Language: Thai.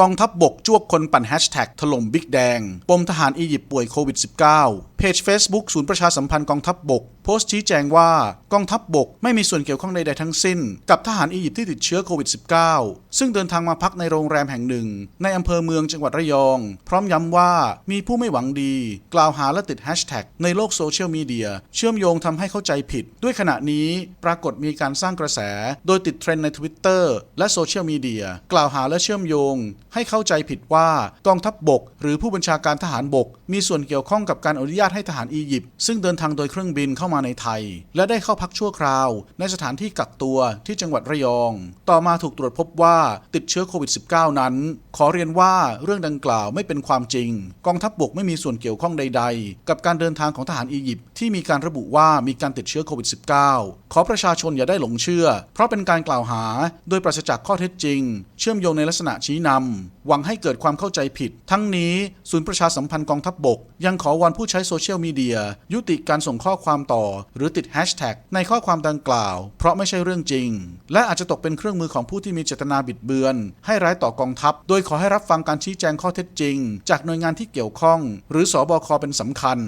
กองทัพบบกจ้วกคนปั่นแฮชแท็กถล่มบิ๊กแดง ปมทหารอียิปต์ป่วยโควิด -19 เพจ Facebook ศูนย์ประชาสัมพันธ์กองทัพบบก โพสต์ชี้แจงว่ากองทัพบบกไม่มีส่วนเกี่ยวข้องใดๆทั้งสิ้น กับทหารอียิปต์ที่ติดเชื้อโควิด -19 ซึ่งเดินทางมาพักในโรงแรมแห่งหนึ่ง ในอำเภอเมืองจังหวัดระยอง พร้อมย้ำว่ามีผู้ไม่หวังดี กล่าวหาและติดแฮชแท็กในโลกโซเชียลมีเดียเชื่อมโยงทำให้เข้าใจผิด ด้วยขณะนี้ปรากฏมีการสร้างกระแส โดยติดเทรนด์ใน Twitter และโซเชียลมีเดียกล่าวหาและเชื่อมโยง ให้เข้าใจผิดว่ากองทัพบบก หรือผู้บัญชาการทหารบก มีส่วนเกี่ยวข้องกับการอนุญาตให้ทหารอียิปต์ซึ่งเดินทางโดยเครื่องบินเข้ามาในไทย และได้เข้าพักชั่วคราว ในสถานที่กักตัวที่จังหวัดระยอง ต่อมาถูกตรวจพบว่าติดเชื้อโควิด -19 นั้น ขอเรียนว่าเรื่องดังกล่าวไม่เป็นความจริง กองทัพบบกไม่มีส่วนเกี่ยวข้องใด ๆ กับการเดินทางของทหารอียิปต์ที่มีการระบุว่ามีการติดเชื้อโควิด -19 ขอประชาชนอย่าได้หลงเชื่อ เพราะเป็นการกล่าวหาโดยปราศจากข้อเท็จจริง เชื่อมโยงในลักษณะชี้นำหวังให้เกิดความเข้าใจผิด ทั้งนี้ศูนย์ประชาสัมพันธ์กองทัพบบก ยังขอวอนผู้ใช้โซเชียลมีเดียยุติการส่งข้อความต่อ หรือติดแฮชแท็กในข้อความดังกล่าว เพราะไม่ใช่เรื่องจริง และอาจจะตกเป็นเครื่องมือของผู้ที่มีเจตนาบิดเบือน ให้ร้ายต่อกองทัพ โดยขอให้รับฟังการชี้แจงข้อเท็จจริง จากหน่วยงานที่เกี่ยวข้อง หรือสอบคเป็นสำคัญ